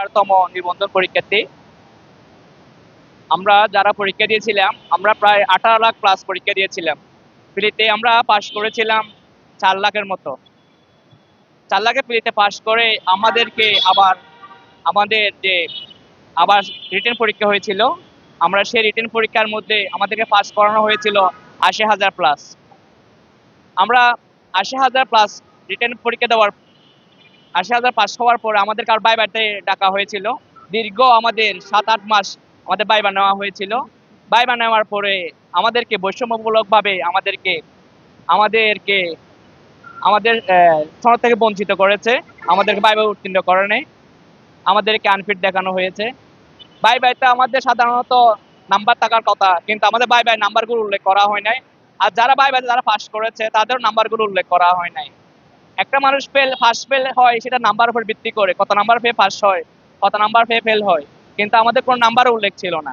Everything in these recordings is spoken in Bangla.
আঠারোতম নিবন্ধন পরীক্ষার্থী। আমরা যারা পরীক্ষা দিয়েছিলাম, আমরা প্রায় আঠারো লাখ প্লাস পরীক্ষা দিয়েছিলাম। প্রিলিতে আমরা পাশ করেছিলাম চার লাখের মতো। চার লাখের প্রিলিতে পাশ করে আমাদেরকে আবার, আমাদের যে আবার রিটেন পরীক্ষা হয়েছিল, আমরা সেই রিটেন পরীক্ষার মধ্যে আমাদেরকে পাস করানো হয়েছিল আশি হাজার প্লাস আমরা আশি হাজার প্লাস রিটেন পরীক্ষা দেওয়ার আশি হাজার পাস হওয়ার পরে আমাদেরকে আর বাইবাতে ডাকা হয়েছিল। দীর্ঘ আমাদের সাত আট মাস আমাদের বাইবা নেওয়া হয়েছিল। বাইবা নেওয়ার পরে আমাদেরকে বৈষম্যমূলকভাবে আমাদেরকে আমাদেরকে, আমাদের সনদ থেকে বঞ্চিত করেছে। আমাদেরকে বাইবা উত্তীর্ণ করে নেই আমাদেরকে আনফিট দেখানো হয়েছে। বাই বাইতে আমাদের সাধারণত নাম্বার থাকার কথা, কিন্তু আমাদের বাই বাই নাম্বারগুলো উল্লেখ করা হয় নাই। আর যারা বাই যারা পাস করেছে তাদের নাম্বারগুলো উল্লেখ করা হয় নাই। একটা মানুষ ফেল ফার্স্ট ফেল হয়, সেটা নাম্বার উপর ভিত্তি করে। কত নাম্বার পেয়ে পাস হয়, কত নাম্বার পেয়ে ফেল হয়। কিন্তু আমাদের কোনো নাম্বার উল্লেখ ছিল না।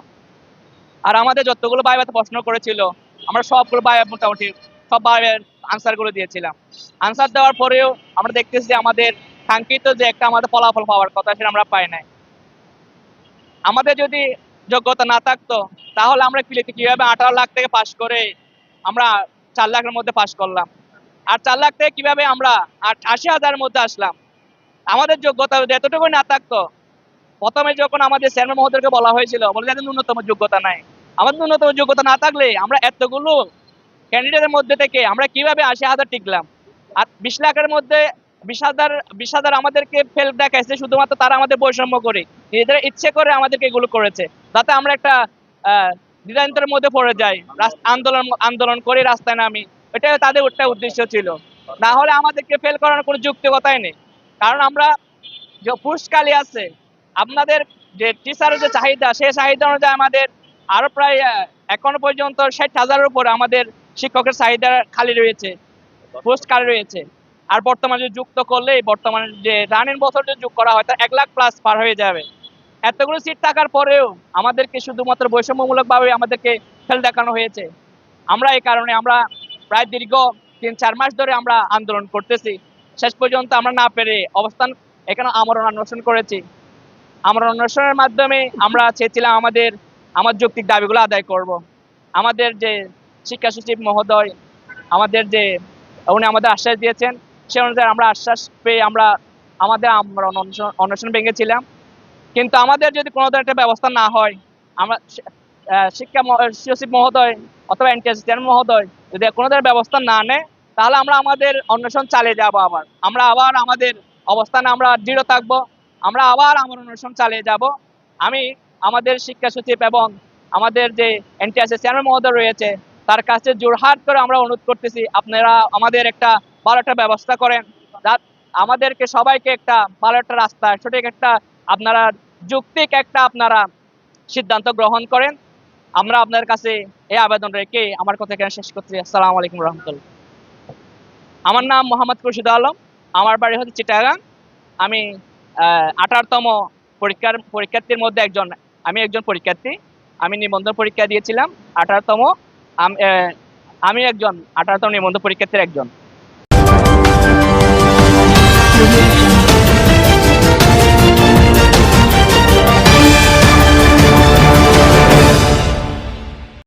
আর আমাদের যতগুলো বাই বাইতে প্রশ্ন করেছিল, আমরা সবগুলো বাই মোটামুটি সব বাইয়ের আনসারগুলো দিয়েছিলাম। আনসার দেওয়ার পরেও আমরা দেখতেছি যে আমাদের কাঙ্ক্ষিত যে একটা আমাদের ফলাফল পাওয়ার কথা সেটা আমরা পাই নাই। আমাদের যদি যোগ্যতা না থাকতো, তাহলে আমরা কীভাবে আঠারো লাখ থেকে পাশ করে আমরা চার লাখের মধ্যে পাশ করলাম? আর চার লাখ থেকে কীভাবে আমরা আশি হাজারের মধ্যে আসলাম? আমাদের যোগ্যতা এতটুকু না থাকতো প্রথমে যখন আমাদের চেয়ারম্যান মহোদয়কে বলা হয়েছিল বলে যে ন্যূনতম যোগ্যতা নাই। আমাদের ন্যূনতম যোগ্যতা না থাকলে আমরা এতগুলো ক্যান্ডিডেটের মধ্যে থেকে আমরা কীভাবে আশি হাজার টিকলাম? আর বিশ লাখের মধ্যে বিশ হাজার বিশ হাজার আমাদেরকে ফেল দেখাইছে শুধুমাত্র তারা আমাদের বৈষম্য করে। নিজেদের ইচ্ছে করে আমাদেরকে এগুলো করেছে তাতে আমরা একটা আহ, দ্বিধান্তের মধ্যে পড়ে যাই। আন্দোলন আন্দোলন করে রাস্তায় নামি। এটা তাদের একটা উদ্দেশ্য ছিল। না হলে আমাদেরকে ফেল করানোর কোনো যুক্তিকতাই নেই। কারণ আমরা যে পুরস্কারই আছে, আপনাদের যে টিচারের যে চাহিদা, সেই চাহিদা অনুযায়ী আমাদের আরও প্রায় এখনও পর্যন্ত ষাট হাজারের উপরে আমাদের শিক্ষকের চাহিদা খালি রয়েছে পোস্ট খালি রয়েছে। আর বর্তমানে যে যুক্ত করলে বর্তমানে যে রানিং বছর যে যোগ করা হয়, তা এক লাখ প্লাস পার হয়ে যাবে। এতগুলো সিট থাকার পরেও আমাদেরকে শুধুমাত্র বৈষম্যমূলকভাবে আমাদেরকে ফেল দেখানো হয়েছে। আমরা এই কারণে আমরা প্রায় দীর্ঘ তিন, চার মাস ধরে আমরা আন্দোলন করতেছি। শেষ পর্যন্ত আমরা না পেরে অবস্থান এখানে আমরণ অন্বেষণ করেছি। আমরা অন্বেষণের মাধ্যমে আমরা চেয়েছিলাম আমাদের, আমার যৌক্তিক দাবিগুলো আদায় করব। আমাদের যে শিক্ষা সচিব মহোদয়, আমাদের যে উনি আমাদের আশ্বাস দিয়েছেন, সে অনুযায়ী আমরা আশ্বাস পেয়ে আমরা আমাদের আমরা অন্বেষণ- ভেঙেছিলাম। কিন্তু আমাদের যদি কোনো ধরনের একটা ব্যবস্থা না হয়, আমরা শিক্ষা সচিব মহোদয় অথবা এনটিএস চেয়ারম্যান মহোদয় যদি কোনো ধরনের ব্যবস্থা না নেয়, তাহলে আমরা আমাদের অন্বেষণ চালিয়ে যাব আবার। আমরা আবার আমাদের অবস্থানে আমরা দৃঢ় থাকব, আমরা আবার আমার অন্বেষণ চালিয়ে যাব। আমি আমাদের শিক্ষা সচিব এবং আমাদের যে এনটিএস চেয়ারম্যান মহোদয় রয়েছে, তার কাছে জোরহাট করে আমরা অনুরোধ করতেছি, আপনারা আমাদের একটা ভালো একটা ব্যবস্থা করেন। আমাদেরকে সবাইকে একটা ভালো একটা রাস্তা সঠিক একটা আপনারা যৌক্তিক একটা আপনারা সিদ্ধান্ত গ্রহণ করেন। আমরা আপনার কাছে এই আবেদন রেখে আমার কথা এখানে শেষ করছি। আসসালামু আলাইকুম রহমতুল্লাহ। আমার নাম মোহাম্মদ খুরশিদ আলম। আমার বাড়ি হচ্ছে চিটাগাং। আমি আঠারোতম পরীক্ষার, পরীক্ষার্থীর মধ্যে একজন, আমি একজন পরীক্ষার্থী। আমি নিবন্ধন পরীক্ষা দিয়েছিলাম আঠারোতম। আমি একজন, আঠারোতম নিবন্ধন পরীক্ষার্থীর একজন।